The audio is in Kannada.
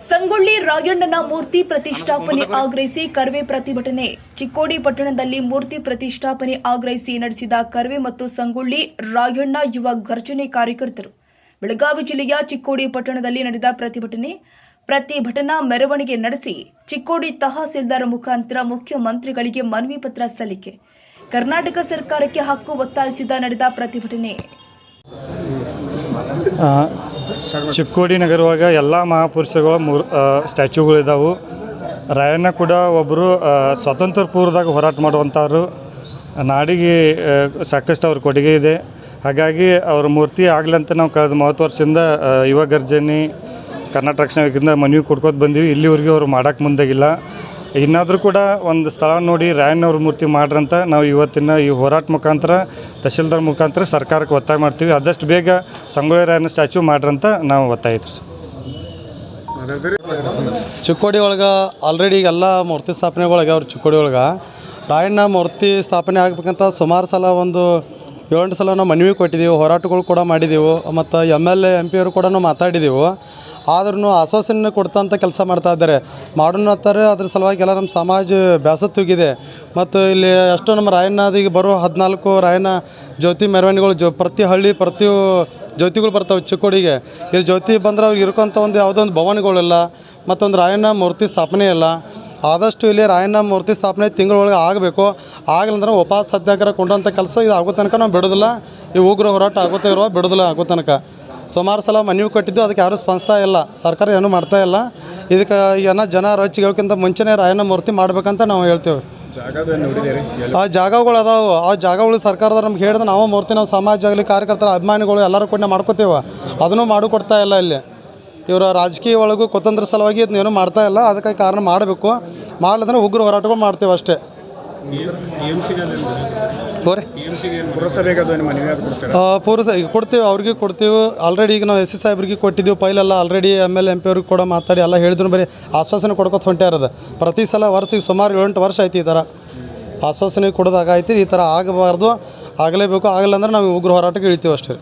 ಸಂಗೊಳ್ಳಿ ರಾಯಣ್ಣನ ಮೂರ್ತಿ ಪ್ರತಿಷ್ಠಾಪನೆ ಆಗ್ರಹಿಸಿ ಕರ್ವೆ ಪ್ರತಿಭಟನೆ. ಚಿಕ್ಕೋಡಿ ಪಟ್ಟಣದಲ್ಲಿ ಮೂರ್ತಿ ಪ್ರತಿಷ್ಠಾಪನೆ ಆಗ್ರಹಿಸಿ ನಡೆಸಿದ ಕರ್ವೆ ಮತ್ತು ಸಂಗೊಳ್ಳಿ ರಾಯಣ್ಣ ಯುವ ಘರ್ಜನೆ ಕಾರ್ಯಕರ್ತರು. ಬೆಳಗಾವಿ ಜಿಲ್ಲೆಯ ಚಿಕ್ಕೋಡಿ ಪಟ್ಟಣದಲ್ಲಿ ನಡೆದ ಪ್ರತಿಭಟನೆ ಪ್ರತಿಭಟನಾ ಮೆರವಣಿಗೆ ನಡೆಸಿ ಚಿಕ್ಕೋಡಿ ತಹಸೀಲ್ದಾರ್ ಮುಖಾಂತರ ಮುಖ್ಯಮಂತ್ರಿಗಳಿಗೆ ಮನವಿ ಪತ್ರ ಸಲ್ಲಿಕೆ. ಕರ್ನಾಟಕ ಸರ್ಕಾರಕ್ಕೆ ಹಕ್ಕು ಒತ್ತಾಯಿಸಿದ ನಡೆದ ಪ್ರತಿಭಟನೆ. ಚಿಕ್ಕೋಡಿ ನಗರವಾಗ ಎಲ್ಲ ಮಹಾಪುರುಷಗಳ ಮೂರು ಸ್ಟ್ಯಾಚ್ಯೂಗಳಿದ್ದಾವೆ ರಾಯಣ್ಣ ಕೂಡ ಒಬ್ಬರು ಸ್ವಾತಂತ್ರ್ಯ ಪೂರ್ವದಾಗ ಹೋರಾಟ ಮಾಡುವಂಥವ್ರು ನಾಡಿಗೆ ಸಾಕಷ್ಟು ಅವ್ರ ಕೊಡುಗೆ ಇದೆ. ಹಾಗಾಗಿ ಅವ್ರ ಮೂರ್ತಿ ಆಗಲಿ ಅಂತ ನಾವು ಕಳೆದ ಮೂವತ್ತು ವರ್ಷದಿಂದ ಯುವ ಗರ್ಜನಿ ಕರ್ನಾಟಕ ರಕ್ಷಣಾ ವೇಗದಿಂದ ಮನವಿ ಕೊಡ್ಕೋತ ಬಂದೀವಿ. ಇಲ್ಲಿವರೆಗೂ ಅವ್ರು ಮಾಡೋಕ್ಕೆ ಮುಂದಾಗಿಲ್ಲ. ಇನ್ನಾದರೂ ಕೂಡ ಒಂದು ಸ್ಥಳ ನೋಡಿ ರಾಯಣ್ಣವ್ರ ಮೂರ್ತಿ ಮಾಡ್ರಂತ ನಾವು ಇವತ್ತಿನ ಈ ಹೋರಾಟ ಮುಖಾಂತರ, ತಹಶೀಲ್ದಾರ್ ಮುಖಾಂತರ ಸರ್ಕಾರಕ್ಕೆ ಒತ್ತಾಯ ಮಾಡ್ತೀವಿ. ಆದಷ್ಟು ಬೇಗ ಸಂಗೊಳ್ಳಿ ರಾಯಣ್ಣ ಸ್ಟ್ಯಾಚ್ಯೂ ಮಾಡ್ರಂತ ನಾವು ಒತ್ತಾಯ ಇದ್ದೀವಿ ಸರ್. ಚಿಕ್ಕೋಡಿ ಒಳಗೆ ಆಲ್ರೆಡಿ ಎಲ್ಲ ಮೂರ್ತಿ ಸ್ಥಾಪನೆಗಳು ಅವ್ರ ಚಿಕ್ಕೋಡಿ ಒಳಗೆ. ರಾಯಣ್ಣ ಮೂರ್ತಿ ಸ್ಥಾಪನೆ ಆಗಬೇಕಂತ ಸುಮಾರು ಸಲ ಒಂದು ಏಳೆಂಟು ಸಲ ನಾವು ಮನವಿ ಕೊಟ್ಟಿದ್ದೀವಿ ಹೋರಾಟಗಳು ಕೂಡ ಮಾಡಿದೆವು, ಮತ್ತು M L A M P ಅವರು ಕೂಡ ಮಾತಾಡಿದೆವು. ಆದ್ರೂ ಆಶ್ವಾಸನೆ ಕೊಡ್ತಂಥ ಕೆಲಸ ಮಾಡ್ತಾ ಇದ್ದಾರೆ. ಮಾಡೋಣತ್ತಾರೆ ಅದ್ರ ಸಲುವಾಗಿ ಎಲ್ಲ ನಮ್ಮ ಸಮಾಜ ಬ್ಯಾಸತ್ತುಗಿದೆ ಮತ್ತು ಇಲ್ಲಿ ಎಷ್ಟೋ ನಮ್ಮ ರಾಯಣ್ಣದಿಗೆ ಬರೋ ಹದಿನಾಲ್ಕು ರಾಯಣ್ಣ ಜ್ಯೋತಿ ಮೆರವಣಿಗೆಗಳು ಜೊ, ಪ್ರತಿ ಹಳ್ಳಿ, ಪ್ರತಿ ಜ್ಯೋತಿಗಳು ಬರ್ತಾವೆ ಚಿಕ್ಕೋಡಿಗೆ. ಇಲ್ಲಿ ಜ್ಯೋತಿ ಬಂದ್ರೆ ಅವ್ರಿಗೆ ಇರ್ಕೊಂಥ ಒಂದು ಯಾವುದೋ ಒಂದು ಭವನಗಳಿಲ್ಲ, ಮತ್ತೊಂದು ರಾಯಣ್ಣ ಮೂರ್ತಿ ಸ್ಥಾಪನೆ ಇಲ್ಲ. ಆದಷ್ಟು ಇಲ್ಲಿ ರಾಯಣ್ಣ ಮೂರ್ತಿ ಸ್ಥಾಪನೆ ತಿಂಗಳೊಳಗೆ ಆಗಬೇಕು. ಆಗಲಂದ್ರೆ ಉಪವಾಸ ಸತ್ಯಾಗ್ರಹ ಕೊಂಡಂಥ ಕೆಲಸ ಇದು ಆಗೋ ತನಕ ನಾವು ಬಿಡೋದಿಲ್ಲ. ಈ ಉಗ್ರ ಹೋರಾಟ ಆಗುತ್ತೆ ಇರೋ ಬಿಡೋದಿಲ್ಲ ಆಗೋ ತನಕ. ಸುಮಾರು ಸಲ ಮನವಿ ಕೊಟ್ಟಿದ್ದು ಅದಕ್ಕೆ ಯಾರೂ ಸ್ಪಂದಿಸ್ತಾ ಇಲ್ಲ. ಸರ್ಕಾರ ಏನೂ ಮಾಡ್ತಾ ಇಲ್ಲ. ಇದಕ್ಕೆ ಏನ ಜನ ರೊಚ್ಚಿಗೆ ಹೇಳ್ಕಿಂತ ಮುಂಚೆನೇ ರಾಯಣ್ಣ ಮೂರ್ತಿ ಮಾಡ್ಬೇಕಂತ ನಾವು ಹೇಳ್ತೇವೆ. ಆ ಜಾಗಗಳು ಅದಾವು. ಆ ಜಾಗಗಳು ಸರ್ಕಾರದವ್ರು ನಮ್ಗೆ ಹೇಳಿದ್ರೆ ನಾವು ಮೂರ್ತಿ ನಾವು ಸಮಾಜ ಆಗಲಿ ಕಾರ್ಯಕರ್ತರ ಅಭಿಮಾನಿಗಳು ಎಲ್ಲರೂ ಕೂಡ ಮಾಡ್ಕೋತೇವೆ. ಅದನ್ನು ಮಾಡಿಕೊಡ್ತಾ ಇಲ್ಲ ಇಲ್ಲಿ. ಇವರ ರಾಜಕೀಯ ಒಳಗೂ ಕುತಂತ್ರ ಸಲುವಾಗಿ ಇದನ್ನ ಏನೂ ಮಾಡ್ತಾ ಇಲ್ಲ. ಅದಕ್ಕೆ ಕಾರಣ ಮಾಡಬೇಕು. ಮಾಡ್ಲಿದ್ರೆ ಉಗ್ರ ಹೋರಾಟಗಳು ಮಾಡ್ತೇವೆ ಅಷ್ಟೇ. ಪೂರ್ಸ, ಈಗ ಕೊಡ್ತೀವಿ, ಅವ್ರಿಗೆ ಕೊಡ್ತೀವಿ. ಆಲ್ರೆಡಿ ಈಗ ನಾವು ಎಸ್ ಎಸ್ ಸಾಹೇಬ್ರಿಗೆ ಕೊಟ್ಟಿದ್ದೀವಿ ಪೈಲೆಲ್ಲ already M L M P ಅವ್ರಿಗೆ ಕೂಡ ಮಾತಾಡಿ ಎಲ್ಲ ಹೇಳಿದ್ರು. ಬರೀ ಆಶ್ವಾಸನೆ ಕೊಡ್ಕೊತ ಹೊಂಟ್ಯಾರದ ಪ್ರತಿ ಸಲ ವರ್ಷಕ್ಕೆ ಸುಮಾರು ಏಳೆಂಟು ವರ್ಷ ಆಯ್ತು ಈ ಥರ ಆಶ್ವಾಸನೆ ಕೊಡೋದಾಗೈತಿ ಈ ಥರ ಆಗಬಾರ್ದು. ಆಗಲೇಬೇಕು, ಆಗಲ್ಲ ಅಂದ್ರೆ ನಾವು ಉಗ್ರ ಹೋರಾಟಕ್ಕೆ ಇಳಿತೀವಿ ಅಷ್ಟೇ.